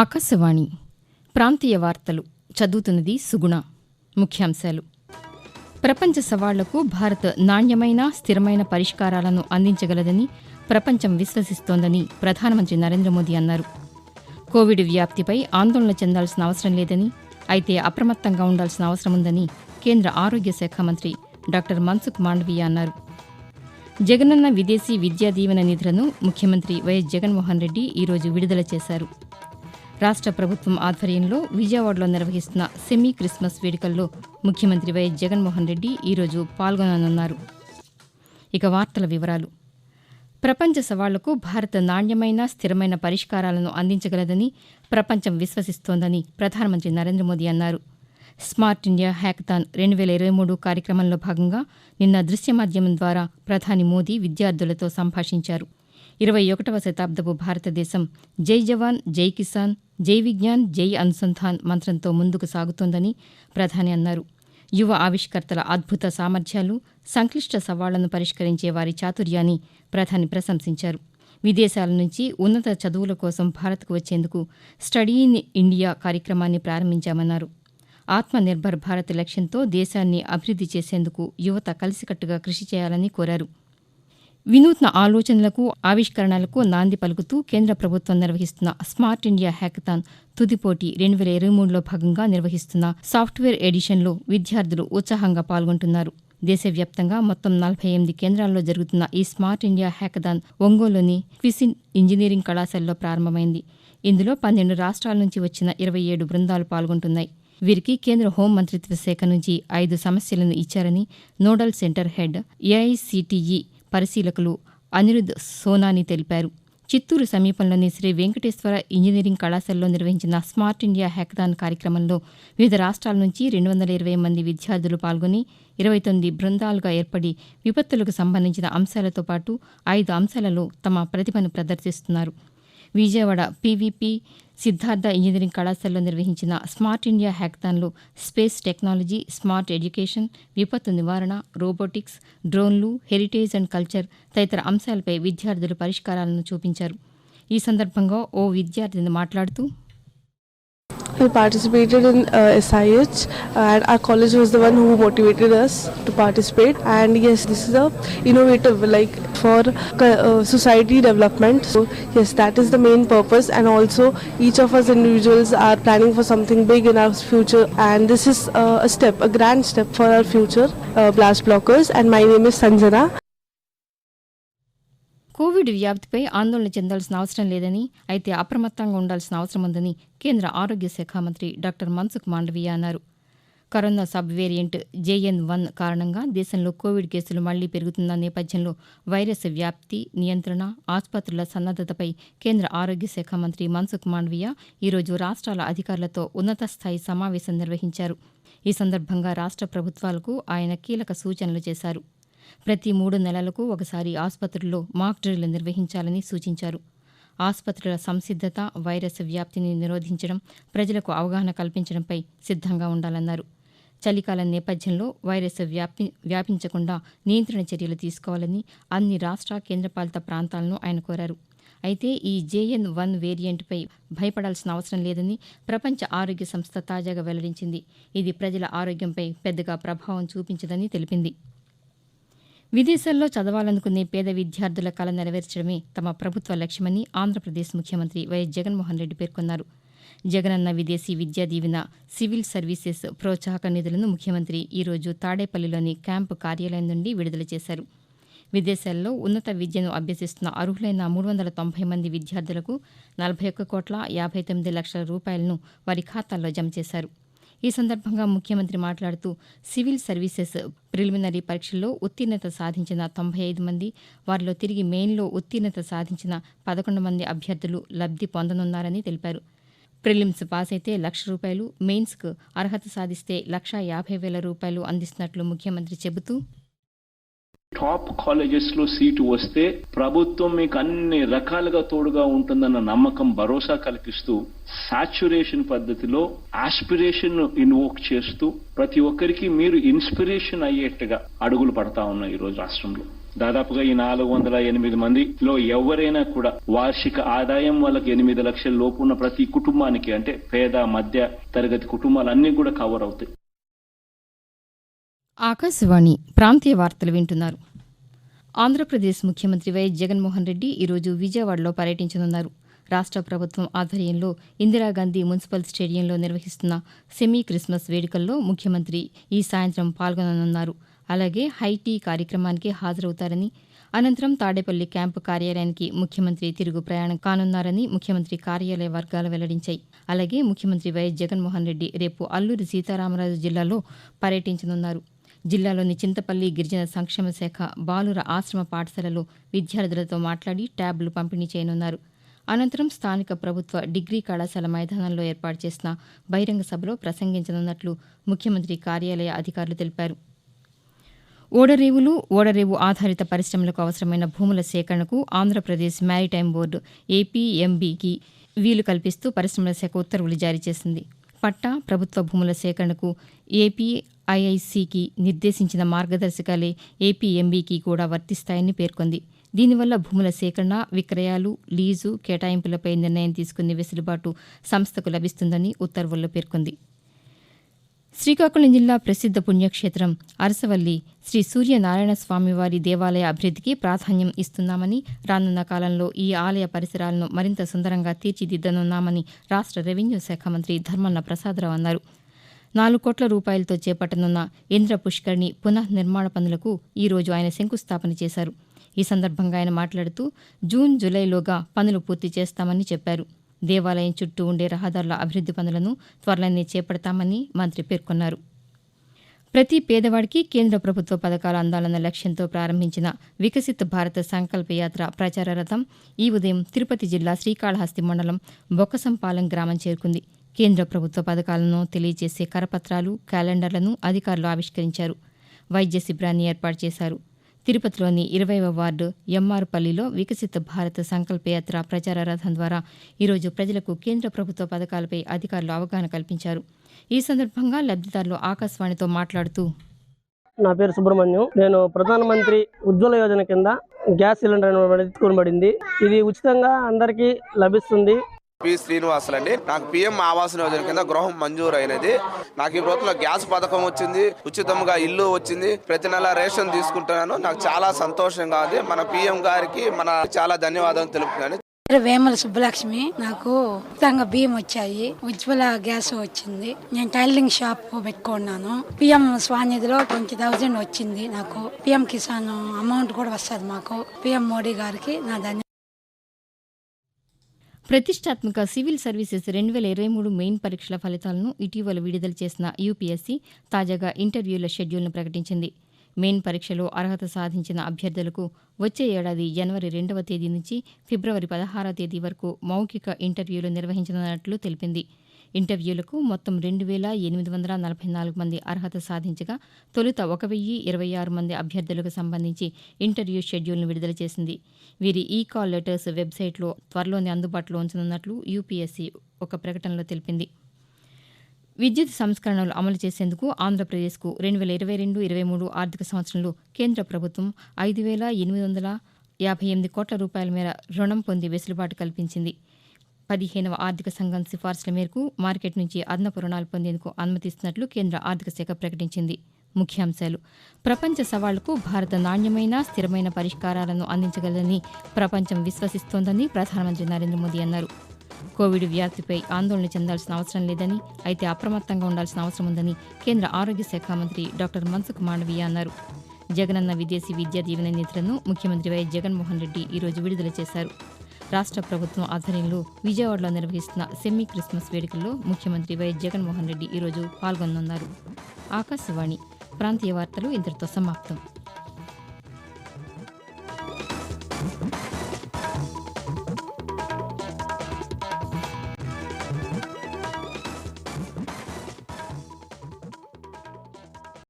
ఆకాశవాణి ప్రాంతీయ వార్తలు చదువుతున్నది సుగుణ ముఖ్యాంశాలు. ప్రపంచ సవాళ్ళకు భారత్ నాణ్యమైన స్థిరమైన పరిష్కారాలను అందించగలదని ప్రపంచం విశ్వసిస్తోందని ప్రధానమంత్రి నరేంద్ర మోదీ అన్నారు. కోవిడ్ వ్యాప్తిపై ఆందోళన చెందాల్సిన అవసరం లేదని అయితే అప్రమత్తంగా ఉండాల్సిన అవసరం ఉందని కేంద్ర ఆరోగ్య శాఖ మంత్రి డాక్టర్ మన్సుఖ్ మాండవీయ అన్నారు. జగనన్న విదేశీ విద్యా దీవెన నిధులను ముఖ్యమంత్రి వైఎస్ జగన్మోహన్ రెడ్డి ఈరోజు విడుదల చేశారు. రాష్ట్ర ప్రభుత్వం ఆధ్వర్యంలో విజయవాడలో నిర్వహిస్తున్న సెమీ క్రిస్మస్ వేడుకల్లో ముఖ్యమంత్రి వైఎస్ జగన్మోహన్ రెడ్డి ఈరోజు పాల్గొననున్నారు. ఇక వార్తల వివరాలు. ప్రపంచ సవాళ్ళకు భారత్ నాణ్యమైన స్థిరమైన పరిష్కారాలను అందించగలదని ప్రపంచం విశ్వసిస్తోందని ప్రధానమంత్రి నరేంద్ర మోదీ అన్నారు. స్మార్ట్ ఇండియా హ్యాకథాన్ రెండు వేల ఇరవై మూడు కార్యక్రమంలో భాగంగా నిన్న దృశ్య మాధ్యమం ద్వారా ప్రధాని మోదీ విద్యార్థులతో సంభాషించారు. ఇరవై ఒకటవ శతాబ్దపు భారతదేశం జై జవాన్ జై కిసాన్ జై విజ్ఞాన్ జై అనుసంధాన్ మంత్రంతో ముందుకు సాగుతోందని ప్రధాని అన్నారు. యువ ఆవిష్కర్తల అద్భుత సామర్థ్యాలు సంక్లిష్ట సవాళ్ళను పరిష్కరించే వారి చాతుర్యాన్ని ప్రధాని ప్రశంసించారు. విదేశాల నుంచి ఉన్నత చదువుల కోసం భారత్కు వచ్చేందుకు స్టడీ ఇన్ ఇండియా కార్యక్రమాన్ని ప్రారంభించామన్నారు. ఆత్మనిర్భర్ భారత్ లక్ష్యంతో దేశాన్ని అభివృద్ది చేసేందుకు యువత కలిసికట్టుగా కృషి చేయాలని కోరారు. వినూత్న ఆలోచనలకు ఆవిష్కరణలకు నాంది పలుకుతూ కేంద్ర ప్రభుత్వం నిర్వహిస్తున్న స్మార్ట్ ఇండియా హ్యాకథాన్ తుదిపోటీ రెండు వేల ఇరవై మూడులో భాగంగా నిర్వహిస్తున్న సాఫ్ట్వేర్ ఎడిషన్లో విద్యార్థులు ఉత్సాహంగా పాల్గొంటున్నారు. దేశవ్యాప్తంగా మొత్తం నలభై ఎనిమిది కేంద్రాల్లో జరుగుతున్న ఈ స్మార్ట్ ఇండియా హ్యాకథాన్ ఒంగోలులోని క్విసిన్ ఇంజనీరింగ్ కళాశాలలో ప్రారంభమైంది. ఇందులో పన్నెండు రాష్ట్రాల నుంచి వచ్చిన ఇరవై ఏడు బృందాలు పాల్గొంటున్నాయి. వీరికి కేంద్ర హోం మంత్రిత్వ శాఖ నుంచి ఐదు సమస్యలను ఇచ్చారని నోడల్ సెంటర్ హెడ్ ఏఐసిటిఈ పరిశీలకులు అనిరుద్ సోనాని తెలిపారు. చిత్తూరు సమీపంలోని శ్రీ వెంకటేశ్వర ఇంజనీరింగ్ కళాశాలలో నిర్వహించిన స్మార్ట్ ఇండియా హ్యాకథాన్ కార్యక్రమంలో వివిధ రాష్ట్రాల నుంచి రెండు వందల ఇరవై మంది విద్యార్థులు పాల్గొని ఇరవై తొమ్మిది బృందాలుగా ఏర్పడి విపత్తులకు సంబంధించిన అంశాలతో పాటు ఐదు అంశాలలో తమ ప్రతిభను ప్రదర్శిస్తున్నారు. విజయవాడ పీవీపీ సిద్ధార్థ ఇంజనీరింగ్ కళాశాలలో నిర్వహించిన స్మార్ట్ ఇండియా హ్యాక్థాన్లో స్పేస్ టెక్నాలజీ స్మార్ట్ ఎడ్యుకేషన్ విపత్తు నివారణ రోబోటిక్స్ డ్రోన్లు హెరిటేజ్ అండ్ కల్చర్ తదితర అంశాలపై విద్యార్థులు పరిష్కారాలను చూపించారు. ఈ సందర్భంగా ఓ విద్యార్థిని మాట్లాడుతూ We participated in uh, SIH and our college was the one who motivated us to participate. And yes this is a innovative like for uh, society development. So yes that is the main purpose. And also each of us individuals are planning for something big in our future. And this is uh, a step a grand step for our future uh, blast blockers. And my name is Sanjana covid వ్యాప్తిపై ఆందోళన చెందాల్సిన అవసరం లేదని అయితే అప్రమత్తంగా ఉండాల్సిన అవసరం ఉందని కేంద్ర ఆరోగ్య శాఖ మంత్రి డాక్టర్ మన్సుఖ్ మాండవీయ అన్నారు. Corona sub variant JN one కారణంగా దేశంలో కోవిడ్ కేసులు మళ్ళీ పెరుగుతున్న నేపథ్యంలో వైరస్ వ్యాప్తి నియంత్రణ ఆసుపత్రుల సన్నద్దతపై కేంద్ర ఆరోగ్య శాఖ మంత్రి మన్సుఖ్ మాండవీయ ఈరోజు రాష్ట్రాల అధికారులతో ఉన్నత స్థాయి సమావేశం నిర్వహించారు. ఈ సందర్భంగా రాష్ట్ర ప్రభుత్వాలకు ఆయన కీలక సూచనలు చేశారు. ప్రతి మూడు నెలలకు ఒకసారి ఆసుపత్రుల్లో మాక్ డ్రిల్ నిర్వహించాలని సూచించారు. ఆసుపత్రుల సంసిద్దత వైరస్ వ్యాప్తిని నిరోధించడం ప్రజలకు అవగాహన కల్పించడంపై సిద్ధంగా ఉండాలన్నారు. చలికాలం నేపథ్యంలో వైరస్ వ్యాపి వ్యాపించకుండా నియంత్రణ చర్యలు తీసుకోవాలని అన్ని రాష్ట్ర కేంద్రపాలిత ప్రాంతాలను ఆయన కోరారు. అయితే ఈ జేఎన్ వన్ వేరియంట్పై భయపడాల్సిన అవసరం లేదని ప్రపంచ ఆరోగ్య సంస్థ తాజాగా వెల్లడించింది. ఇది ప్రజల ఆరోగ్యంపై పెద్దగా ప్రభావం చూపించదని తెలిపింది. విదేశాల్లో చదవాలనుకునే పేద విద్యార్థుల కల నెరవేర్చడమే తమ ప్రభుత్వ లక్ష్యమని ఆంధ్రప్రదేశ్ ముఖ్యమంత్రి వైఎస్ జగన్మోహన్ రెడ్డి పేర్కొన్నారు. జగనన్న విదేశీ విద్యా దీవెన సివిల్ సర్వీసెస్ ప్రోత్సాహక నిధులను ముఖ్యమంత్రి ఈరోజు తాడేపల్లిలోని క్యాంపు కార్యాలయం నుండి విడుదల చేశారు. విదేశాల్లో ఉన్నత విద్యను అభ్యసిస్తున్న అర్హులైన మూడు వందల తొంభై మంది విద్యార్థులకు నలభై ఒక్క కోట్ల యాభై తొమ్మిది లక్షల రూపాయలను వారి ఖాతాల్లో జమ చేశారు. ఈ సందర్భంగా ముఖ్యమంత్రి మాట్లాడుతూ సివిల్ సర్వీసెస్ ప్రిలిమినరీ పరీక్షల్లో ఉత్తీర్ణత సాధించిన తొంభై ఐదు మంది వారిలో తిరిగి మెయిన్లో ఉత్తీర్ణత సాధించిన పదకొండు మంది అభ్యర్థులు లబ్ధి పొందనున్నారని తెలిపారు. ప్రిలిమ్స్ పాస్ అయితే లక్ష రూపాయలు మెయిన్స్కు అర్హత సాధిస్తే లక్షా యాభై వేల రూపాయలు అందిస్తున్నట్లు ముఖ్యమంత్రి చెబుతూ టాప్ కాలేజెస్లో సీటు వస్తే ప్రభుత్వం మీకు అన్ని రకాలుగా తోడుగా ఉంటుందన్న నమ్మకం భరోసా కల్పిస్తూ సాచురేషన్ పద్ధతిలో ఆస్పిరేషన్ ఇన్వోక్ చేస్తూ ప్రతి ఒక్కరికి మీరు ఇన్స్పిరేషన్ అయ్యేట్టుగా అడుగులు పడతా ఉన్నాయి ఈ రోజు రాష్ట్రంలో. దాదాపుగా ఈ నాలుగు వందల ఎనిమిది మందిలో ఎవరైనా కూడా వార్షిక ఆదాయం వాళ్ళకి ఎనిమిది లక్షల లోపు ఉన్న ప్రతి కుటుంబానికి అంటే పేద మధ్య తరగతి కుటుంబాలన్నీ కూడా కవర్ అవుతాయి. ఆకాశవాణి ప్రాంతీయ వార్తలు వింటున్నారు. ఆంధ్రప్రదేశ్ ముఖ్యమంత్రి వైఎస్ జగన్మోహన్ రెడ్డి ఈరోజు విజయవాడలో పర్యటించనున్నారు. రాష్ట్ర ప్రభుత్వం ఆధ్వర్యంలో ఇందిరాగాంధీ మున్సిపల్ స్టేడియంలో నిర్వహిస్తున్న సెమీ క్రిస్మస్ వేడుకల్లో ముఖ్యమంత్రి ఈ సాయంత్రం పాల్గొననున్నారు. అలాగే హైటీ కార్యక్రమానికి హాజరవుతారని అనంతరం తాడేపల్లి క్యాంపు కార్యాలయానికి ముఖ్యమంత్రి తిరుగు ప్రయాణం కానున్నారని ముఖ్యమంత్రి కార్యాలయ వర్గాలు వెల్లడించాయి. అలాగే ముఖ్యమంత్రి వైఎస్ జగన్మోహన్ రెడ్డి రేపు అల్లూరి సీతారామరాజు జిల్లాలో పర్యటించనున్నారు. జిల్లాలోని చింతపల్లి గిరిజన సంక్షేమ శాఖ బాలుర ఆశ్రమ పాఠశాలలో విద్యార్థులతో మాట్లాడి ట్యాబ్లు పంపిణీ చేయనున్నారు. అనంతరం స్థానిక ప్రభుత్వ డిగ్రీ కళాశాల మైదానంలో ఏర్పాటు చేసిన బహిరంగ సభలో ప్రసంగించనున్నట్లు ముఖ్యమంత్రి కార్యాలయ అధికారులు తెలిపారు. ఓడరేవులు ఓడరేవు ఆధారిత పరిశ్రమలకు అవసరమైన భూముల సేకరణకు ఆంధ్రప్రదేశ్ మ్యారిటైమ్ బోర్డు ఏపీఎంబీకి వీలు కల్పిస్తూ పరిశ్రమల శాఖ ఉత్తర్వులు జారీ చేసింది. పట్టా ప్రభుత్వ భూముల సేకరణకు ఏపీఐఐసికి నిర్దేశించిన మార్గదర్శకాలే ఏపీఎంబీకి కూడా వర్తిస్తాయని పేర్కొంది. దీనివల్ల భూముల సేకరణ విక్రయాలు లీజు కేటాయింపులపై నిర్ణయం తీసుకునే వెసులుబాటు సంస్థకు లభిస్తుందని ఉత్తర్వుల్లో పేర్కొంది. శ్రీకాకుళం జిల్లా ప్రసిద్ధ పుణ్యక్షేత్రం అరసవల్లి శ్రీ సూర్యనారాయణ స్వామివారి దేవాలయ అభివృద్ధికి ప్రాధాన్యం ఇస్తున్నామని రానున్న కాలంలో ఈ ఆలయ పరిసరాలను మరింత సుందరంగా తీర్చిదిద్దనున్నామని రాష్ట్ర రెవెన్యూ శాఖ మంత్రి ధర్మన్న ప్రసాదరావు అన్నారు. నాలుగు కోట్ల రూపాయలతో చేపట్టనున్న ఇంద్ర పుష్కరిణి పునః నిర్మాణ పనులకు ఈ రోజు ఆయన శంకుస్థాపన చేశారు. ఈ సందర్భంగా ఆయన మాట్లాడుతూ జూన్ జూలైలోగా పనులు పూర్తి చేస్తామని చెప్పారు. దేవాలయం చుట్టూ ఉండే రహదారుల అభివృద్ది పనులను త్వరలోనే చేపడతామని మంత్రి పేర్కొన్నారు. ప్రతి పేదవాడికి కేంద్ర ప్రభుత్వ పథకాలు అందాలన్న లక్ష్యంతో ప్రారంభించిన వికసిత్ భారత సంకల్ప యాత్ర ప్రచార రథం ఈ ఉదయం తిరుపతి జిల్లా శ్రీకాళహస్తి మండలం బొక్కసంపాలెం గ్రామం చేరుకుంది. కేంద్ర ప్రభుత్వ పథకాలను తెలియజేసే కరపత్రాలు క్యాలెండర్లను అధికారులు ఆవిష్కరించారు. వైద్య శిబిరాన్ని ఏర్పాటు చేశారు. తిరుపతిలోని ఇరవైవ వార్డు ఎంఆర్పల్లిలో వికసిత భారత్ సంకల్పయాత్ర ప్రచార రథం ద్వారా ఈరోజు ప్రజలకు కేంద్ర ప్రభుత్వ పథకాలపై అధికారులు అవగాహన కల్పించారు. ఈ సందర్భంగా లబ్దిదారులు ఆకాశవాణితో మాట్లాడుతూ నా పేరు సుబ్రహ్మణ్యం. నేను ప్రధానమంత్రి ఉజ్వల యోజన కింద గ్యాస్ సిలిండర్ తీసుకోబడింది ఇది ఉచితంగా అందరికీ లభిస్తుంది. పి శ్రీనివాసులు అండి నాకు పిఎం ఆవాస్ యోజన కింద గృహం మంజూరు అయినది నాకు ఈ ప్రభుత్వంలో గ్యాస్ పథకం వచ్చింది. ఉచితంగా ఇల్లు వచ్చింది. ప్రతి నెల రేషన్ తీసుకుంటున్నాను. నాకు చాలా సంతోషంగా ఉంది. మన పిఎం గారికి మన చాలా ధన్యవాదాలు తెలుపుతున్నాను. వేమల సుబ్బలక్ష్మి నాకు ఉచితంగా బియ్యం వచ్చాయి. ఉజ్వల గ్యాస్ వచ్చింది. నేను టైలరింగ్ షాప్ పెట్టుకున్నాను. పిఎం స్వానిధిలో ట్వంటీ థౌజండ్ వచ్చింది నాకు. పిఎం కిసాన్ అమౌంట్ కూడా వస్తుంది మాకు. పిఎం మోడీ గారికి నా ధన్యవాదాలు. ప్రతిష్టాత్మక సివిల్ సర్వీసెస్ రెండు వేల ఇరవై మూడు మెయిన్ పరీక్షల ఫలితాలను ఇటీవల విడుదల చేసిన యూపీఎస్సీ తాజాగా ఇంటర్వ్యూల షెడ్యూల్ను ప్రకటించింది. మెయిన్ పరీక్షలో అర్హత సాధించిన అభ్యర్థులకు వచ్చే ఏడాది జనవరి రెండవ తేదీ నుంచి ఫిబ్రవరి పదహారవ తేదీ వరకు మౌఖిక ఇంటర్వ్యూలు నిర్వహించనున్నట్లు తెలిపింది. ఇంటర్వ్యూలకు మొత్తం రెండు వేల ఎనిమిది వందల నలభై నాలుగు మంది అర్హత సాధించగా తొలుత ఒక వెయ్యి ఇరవై ఆరు మంది అభ్యర్థులకు సంబంధించి ఇంటర్వ్యూ షెడ్యూల్ను విడుదల చేసింది. వీరి ఈ కాల్ లెటర్స్ వెబ్సైట్లో త్వరలోనే అందుబాటులో ఉంచనున్నట్లు యూపీఎస్సీ ఒక ప్రకటనలో తెలిపింది. విద్యుత్ సంస్కరణలు అమలు చేసేందుకు ఆంధ్రప్రదేశ్కు రెండు వేల ఇరవై రెండు ఇరవై మూడు ఆర్థిక సంవత్సరంలో కేంద్ర ప్రభుత్వం ఐదు వేల ఎనిమిది వందల యాభై ఎనిమిది కోట్ల రూపాయల మేర రుణం పొంది వెసులుబాటు కల్పించింది. పదిహేనవ ఆర్థిక సంఘం సిఫార్సుల మేరకు మార్కెట్ నుంచి అదనపు రుణాలు పొందేందుకు అనుమతిస్తున్నట్లు కేంద్ర ఆర్థిక శాఖ ప్రకటించింది. ముఖ్యాంశాలు. ప్రపంచ సవాళ్ళకు భారత నాణ్యమైన స్థిరమైన పరిష్కారాలను అందించగలదని ప్రపంచం విశ్వసిస్తోందని ప్రధానమంత్రి నరేంద్ర మోదీ అన్నారు. కోవిడ్ వ్యాప్తిపై ఆందోళన చెందాల్సిన అవసరం లేదని అయితే అప్రమత్తంగా ఉండాల్సిన అవసరం ఉందని కేంద్ర ఆరోగ్య శాఖ మంత్రి డాక్టర్ మన్సుఖ్ మాండవీయ అన్నారు. జగనన్న విదేశీ విద్యా దీవెన నిధులను ముఖ్యమంత్రి వైఎస్ జగన్మోహన్ రెడ్డి ఈరోజు విడుదల చేశారు. రాష్ట్ర ప్రభుత్వం ఆధ్వర్యంలో విజయవాడలో నిర్వహిస్తున్న సెమీ క్రిస్మస్ వేడుకల్లో ముఖ్యమంత్రి వైఎస్ జగన్మోహన్ రెడ్డి ఈరోజు పాల్గొననున్నారు. ఆకాశవాణి ప్రాంతీయ వార్తలు ఇంతటితో సమాప్తం.